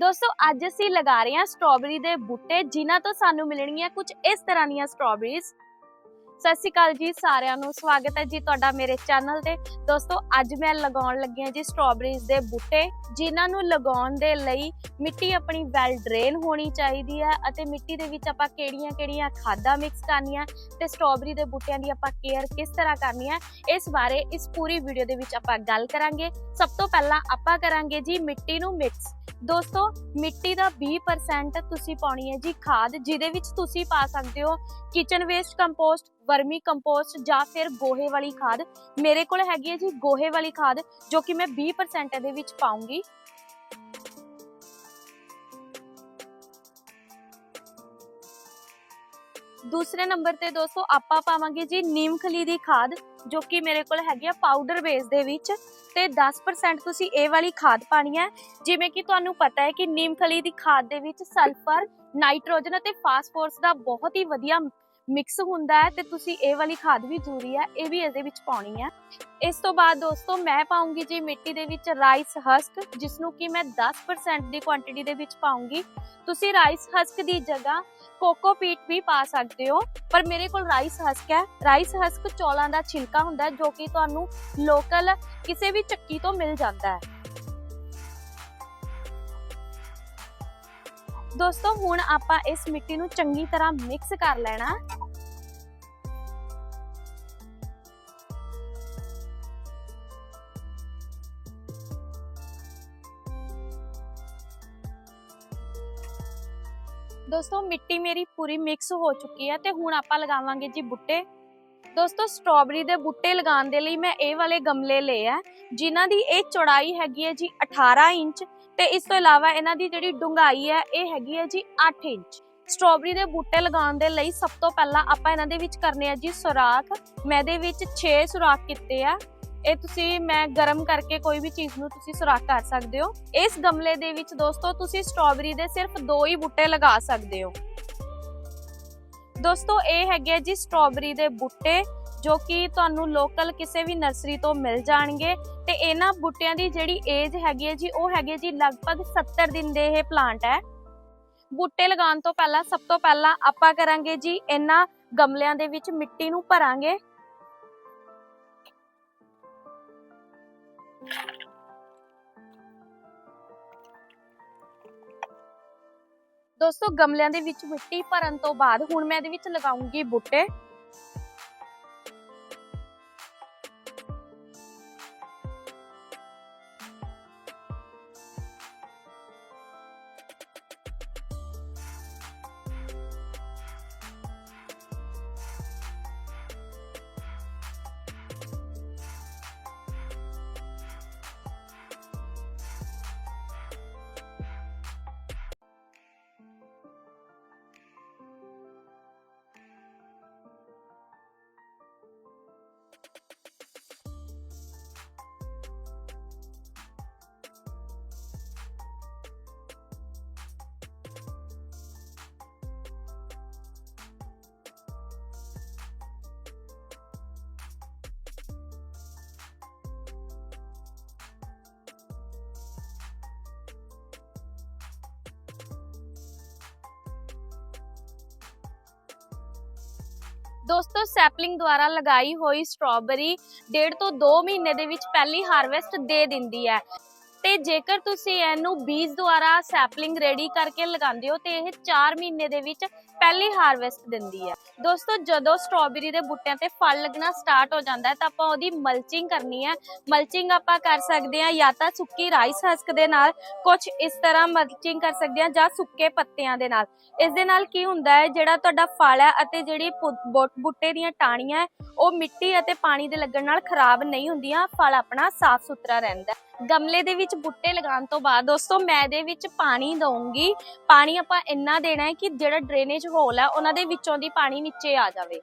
ਦੋਸਤੋ, ਅੱਜ ਅਸੀਂ ਲਗਾ ਰਹੇ ਹਾਂ ਸਟ੍ਰਾਬੇਰੀ ਦੇ ਬੂਟੇ, ਜਿਨ੍ਹਾਂ ਤੋਂ ਸਾਨੂੰ ਮਿਲਣਗੀਆਂ ਕੁਝ ਇਸ ਤਰ੍ਹਾਂ ਦੀਆਂ ਸਟ੍ਰਾਬੇਰੀਜ਼ ਸਤਿ ਸ਼੍ਰੀ ਅਕਾਲ ਜੀ ਸਾਰਿਆਂ ਨੂੰ, ਸਵਾਗਤ ਹੈ ਜੀ ਤੁਹਾਡਾ ਮੇਰੇ ਚੈਨਲ ਤੇ। ਦੋਸਤੋ, ਅੱਜ ਮੈਂ ਲਗਾਉਣ ਲੱਗੀ ਹਾਂ ਜੀ ਸਟ੍ਰਾਬੇਰੀਜ਼ ਦੇ ਬੂਟੇ, ਜਿਨ੍ਹਾਂ ਨੂੰ ਲਗਾਉਣ ਦੇ ਲਈ ਮਿੱਟੀ ਆਪਣੀ ਵੈਲ ਡਰੇਨ ਹੋਣੀ ਚਾਹੀਦੀ ਹੈ ਅਤੇ ਮਿੱਟੀ ਦੇ ਵਿੱਚ ਆਪਾਂ ਕਿਹੜੀਆਂ-ਕਿਹੜੀਆਂ ਖਾਦਾਂ ਮਿਕਸ ਕਰਨੀਆਂ ਤੇ ਸਟ੍ਰਾਬੇਰੀ ਦੇ ਬੂਟਿਆਂ ਦੀ ਆਪਾਂ ਕੇਅਰ ਕਿਸ ਤਰ੍ਹਾਂ ਕਰਨੀ ਹੈ, ਇਸ ਬਾਰੇ ਇਸ ਪੂਰੀ ਵੀਡੀਓ ਦੇ ਵਿੱਚ ਆਪਾਂ ਗੱਲ ਕਰਾਂਗੇ। ਸਭ ਤੋਂ ਪਹਿਲਾਂ ਆਪਾਂ ਕਰਾਂਗੇ ਜੀ ਮਿੱਟੀ ਨੂੰ ਮਿਕਸ ਦੋਸਤੋ, ਮਿੱਟੀ ਦਾ 20% ਤੁਸੀਂ ਪਾਉਣੀ ਹੈ ਜੀ ਖਾਦ, ਜਿਹਦੇ ਵਿੱਚ ਤੁਸੀਂ ਪਾ ਸਕਦੇ ਹੋ kitchen waste compost vermicompost ਜਾਂ ਫਿਰ ਗੋਹੇ ਵਾਲੀ ਖਾਦ। ਮੇਰੇ ਕੋਲ ਹੈਗੀ ਹੈ ਜੀ ਗੋਹੇ ਵਾਲੀ ਖਾਦ, ਜੋ ਕਿ ਮੈਂ 20% ਇਹਦੇ ਵਿੱਚ ਪਾਉਂਗੀ। ਦੂਸਰੇ ਨੰਬਰ ਤੇ ਦੋਸਤੋ, ਆਪਾਂ ਪਾਵਾਂਗੇ ਜੀ ਨੀਮ ਖਲੀ ਦੀ ਖਾਦ, ਜੋ ਕਿ ਮੇਰੇ ਕੋਲ ਹੈਗੀ ਆ ਪਾਊਡਰ ਬੇਸ ਦੇ ਵਿੱਚ। ਤੇ 10% ਤੁਸੀਂ ਇਹ ਵਾਲੀ ਖਾਦ ਪਾਣੀ ਹੈ। ਜਿਵੇਂ ਕਿ ਤੁਹਾਨੂੰ ਪਤਾ ਹੈ ਕਿ ਨੀਮ ਫਲੀ ਦੀ ਖਾਦ ਦੇ ਵਿੱਚ ਸਲਫਰ, ਨਾਈਟ੍ਰੋਜਨ ਅਤੇ ਫਾਸਫੋਰਸ ਦਾ ਬਹੁਤ ਹੀ ਵਧੀਆ ਮਿਕਸ ਹੁੰਦਾ ਹੈ ਤੇ ਤੁਸੀਂ ਇਹ ਵਾਲੀ ਖਾਦ ਵੀ ਜ਼ਰੂਰੀ ਹੈ ਇਹ ਵੀ ਇਹਦੇ ਵਿੱਚ ਪਾਉਣੀ ਹੈ ਇਸ ਤੋਂ ਬਾਅਦ ਦੋਸਤੋ, ਮੈਂ ਪਾਉਂਗੀ ਜੀ ਮਿੱਟੀ ਦੇ ਵਿੱਚ ਰਾਈਸ ਹਸਕ ਜਿਸ ਨੂੰ ਕਿ ਮੈਂ 10% ਦੀ ਕੁਆਂਟੀਟੀ ਦੇ ਵਿੱਚ ਪਾਉਂਗੀ। ਤੁਸੀਂ ਰਾਈਸ ਹਸਕ ਦੀ ਜਗ੍ਹਾ ਕੋਕੋਪੀਟ ਵੀ ਪਾ ਸਕਦੇ ਹੋ, ਪਰ ਮੇਰੇ ਕੋਲ ਰਾਈਸ ਹਸਕ ਹੈ। ਰਾਈਸ ਹਸਕ ਚੌਲਾਂ ਦਾ ਛਿਲਕਾ ਹੁੰਦਾ ਜੋ ਕਿ ਤੁਹਾਨੂੰ ਲੋਕਲ ਕਿਸੇ ਵੀ ਚੱਕੀ ਤੋਂ ਮਿਲ ਜਾਂਦਾ ਹੈ। ਦੋਸਤੋ, ਹੁਣ ਆਪਾਂ ਇਸ ਮਿੱਟੀ ਨੂੰ ਚੰਗੀ ਤਰ੍ਹਾਂ ਮਿਕਸ ਕਰ ਲੈਣਾ। ਦੋਸਤੋ, ਮਿੱਟੀ ਮੇਰੀ ਪੂਰੀ ਮਿਕਸ ਹੋ ਚੁੱਕੀ ਹੈ ਤੇ ਹੁਣ ਆਪਾਂ ਲਗਾਵਾਂਗੇ ਜੀ ਬੁੱਟੇ। ਦੋਸਤੋ ਸਟ੍ਰਾਬੇਰੀ ਦੇ ਬੁੱਟੇ ਲਗਾਉਣ ਦੇ ਲਈ ਮੈਂ ਇਹ ਵਾਲੇ ਗਮਲੇ ਲਏ ਆ, ਜਿਨ੍ਹਾਂ ਦੀ ਇਹ ਚੌੜਾਈ ਹੈਗੀ ਹੈ ਜੀ 18 ਇੰਚ ਤੇ ਇਸ ਤੋਂ ਇਲਾਵਾ ਇਹਨਾਂ ਦੀ ਜਿਹੜੀ ਡੂੰਘਾਈ ਹੈ, ਇਹ ਹੈਗੀ ਹੈ ਜੀ 8 ਇੰਚ। ਸਟ੍ਰਾਬੇਰੀ ਦੇ ਬੂਟੇ ਲਗਾਉਣ ਦੇ ਲਈ ਸਭ ਤੋਂ ਪਹਿਲਾਂ ਆਪਾਂ ਇਹਨਾਂ ਦੇ ਵਿੱਚ ਕਰਨੇ ਆ ਜੀ ਸੁਰਾਖ। ਮੈਂ ਇਹਦੇ ਵਿੱਚ 6 ਸੁਰਾਖ ਕੀਤੇ ਆ। ਇਹ ਤੁਸੀਂ ਮੈਂ ਗਰਮ ਕਰਕੇ ਕੋਈ ਵੀ ਚੀਜ਼ ਨੂੰ ਤੁਸੀਂ ਸੁਰਾਖ ਕਰ ਸਕਦੇ ਹੋ। ਇਸ ਗਮਲੇ ਦੇ ਵਿੱਚ ਦੋਸਤੋ ਤੁਸੀਂ ਸਟ੍ਰਾਬੇਰੀ ਦੇ ਸਿਰਫ ਦੋ ਹੀ ਬੂਟੇ ਲਗਾ ਸਕਦੇ ਹੋ। ਦੋਸਤੋ ਇਹ ਹੈਗੇ ਜੀ ਸਟ੍ਰਾਬੇਰੀ ਦੇ ਬੂਟੇ, ਜੋ ਕਿ ਤੁਹਾਨੂੰ ਲੋਕਲ ਕਿਸੇ ਵੀ ਨਰਸਰੀ ਤੋਂ ਮਿਲ ਜਾਣਗੇ। ਤੇ ਇਹਨਾਂ ਬੂਟਿਆਂ ਦੀ ਜਿਹੜੀ ਏਜ ਹੈਗੀ ਹੈ ਜੀ, ਉਹ ਹੈਗੀ ਜੀ ਲਗਭਗ 70 ਦਿਨ ਦੇ ਇਹ ਪਲਾਂਟ ਹੈ। ਬੂਟੇ ਲਗਾਉਣ ਤੋਂ ਪਹਿਲਾਂ, ਸਭ ਤੋਂ ਪਹਿਲਾਂ ਆਪਾਂ ਕਰਾਂਗੇ ਜੀ ਇਹਨਾਂ ਗਮਲਿਆਂ ਦੇ ਵਿੱਚ ਮਿੱਟੀ ਨੂੰ ਭਰਾਂਗੇ। ਦੋਸਤੋ ਗਮਲਿਆਂ ਦੇ ਵਿੱਚ ਮਿੱਟੀ ਭਰਨ ਤੋਂ ਬਾਅਦ ਹੁਣ ਮੈਂ ਇਹਦੇ ਵਿੱਚ ਲਗਾਉਂਗੀ ਬੂਟੇ। ਦੋਸਤੋ ਸੈਪਲਿੰਗ ਦੁਆਰਾ ਲਗਾਈ ਹੋਈ ਸਟ੍ਰਾਬੇਰੀ ਡੇਢ ਤੋਂ 2 ਮਹੀਨੇ ਦੇ ਵਿੱਚ ਪਹਿਲੀ ਹਾਰਵੈਸਟ ਦੇ ਦਿੰਦੀ ਹੈ। ਤੇ ਜੇਕਰ ਤੁਸੀਂ ਇਹਨੂੰ ਬੀਜ ਦੁਆਰਾ ਸੈਪਲਿੰਗ ਰੈਡੀ ਕਰਕੇ ਲਗਾਉਂਦੇ ਹੋ ਤੇ ਇਹ 4 ਮਹੀਨੇ ਦੇ ਵਿੱਚ ਪਹਿਲੀ ਹਾਰਵੈਸਟ ਦਿੰਦੀ ਹੈ। ਦੋਸਤੋ, ਜਦੋਂ ਸਟ੍ਰਾਬੇਰੀ ਦੇ ਬੂਟਿਆਂ ਤੇ ਫਲ ਲੱਗਣਾ ਸਟਾਰਟ ਹੋ ਜਾਂਦਾ ਹੈ, ਤਾਂ ਆਪਾਂ ਉਹਦੀ ਮਲਚਿੰਗ ਕਰਨੀ ਹੈ। ਮਲਚਿੰਗ ਆਪਾਂ ਕਰ ਸਕਦੇ ਹਾਂ ਜਾਂ ਤਾਂ ਸੁੱਕੀ ਰਾਈਸ ਹਸਕ ਦੇ ਨਾਲ ਕੁਝ ਇਸ ਤਰ੍ਹਾਂ ਮਲਚਿੰਗ ਕਰ ਸਕਦੇ ਹਾਂ ਜਾਂ ਸੁੱਕੇ ਪੱਤਿਆਂ ਦੇ ਨਾਲ। ਇਸ ਦੇ ਨਾਲ ਕੀ ਹੁੰਦਾ ਹੈ, ਜਿਹੜਾ ਤੁਹਾਡਾ ਫਲ ਹੈ ਅਤੇ ਜਿਹੜੀ ਪੁ- ਬੁ- ਬੂਟੇ ਦੀਆਂ ਟਾਹਣੀਆਂ ਉਹ ਮਿੱਟੀ ਅਤੇ ਪਾਣੀ ਦੇ ਲੱਗਣ ਨਾਲ ਖਰਾਬ ਨਹੀਂ ਹੁੰਦੀਆਂ, ਫਲ ਆਪਣਾ ਸਾਫ਼ ਸੁਥਰਾ ਰਹਿੰਦਾ ਗਮਲੇ ਦੇ ਵਿੱਚ ਬੂਟੇ ਲਗਾਉਣ ਤੋਂ ਬਾਅਦ ਦੋਸਤੋ ਮੈਂ ਇਹਦੇ ਵਿੱਚ ਪਾਣੀ ਦਊਂਗੀ। ਪਾਣੀ ਆਪਾਂ ਇੰਨਾ ਦੇਣਾ ਹੈ ਕਿ ਜਿਹੜਾ ਡਰੇਨੇਜ ਹੋਲ ਹੈ ਉਹਨਾਂ ਦੇ ਵਿੱਚੋਂ ਦੀ ਪਾਣੀ ਨੀਚੇ ਆ ਜਾਵੇ।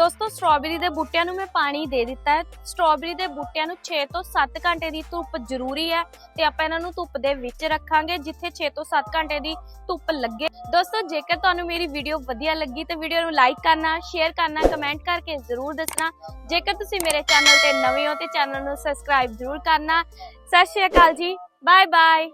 ਦੋਸਤੋ ਸਟ੍ਰਾਬੇਰੀ ਦੇ ਬੂਟਿਆਂ ਨੂੰ ਮੈਂ ਪਾਣੀ ਦੇ ਦਿੱਤਾ ਹੈ। ਸਟ੍ਰਾਬੇਰੀ ਦੇ ਬੂਟਿਆਂ ਨੂੰ 6 ਤੋਂ 7 ਘੰਟੇ ਦੀ ਧੁੱਪ ਜ਼ਰੂਰੀ ਹੈ ਤੇ ਆਪਾਂ ਇਹਨਾਂ ਨੂੰ ਧੁੱਪ ਦੇ ਵਿੱਚ ਰੱਖਾਂਗੇ, ਜਿੱਥੇ 6 ਤੋਂ 7 ਘੰਟੇ ਦੀ ਧੁੱਪ ਲੱਗੇ। ਦੋਸਤੋ, ਜੇਕਰ ਤੁਹਾਨੂੰ ਮੇਰੀ ਵੀਡੀਓ ਵਧੀਆ ਲੱਗੀ ਤੇ ਵੀਡੀਓ ਨੂੰ ਲਾਈਕ ਕਰਨਾ ਸ਼ੇਅਰ ਕਰਨਾ ਕਮੈਂਟ ਕਰਕੇ ਜ਼ਰੂਰ ਦੱਸਣਾ। ਜੇਕਰ ਤੁਸੀਂ ਮੇਰੇ ਚੈਨਲ ਤੇ ਨਵੇਂ ਹੋ ਤੇ ਚੈਨਲ ਨੂੰ ਸਬਸਕ੍ਰਾਈਬ ਜ਼ਰੂਰ ਕਰਨਾ। ਸਤਿ ਸ਼੍ਰੀ ਅਕਾਲ ਜੀ। Bye bye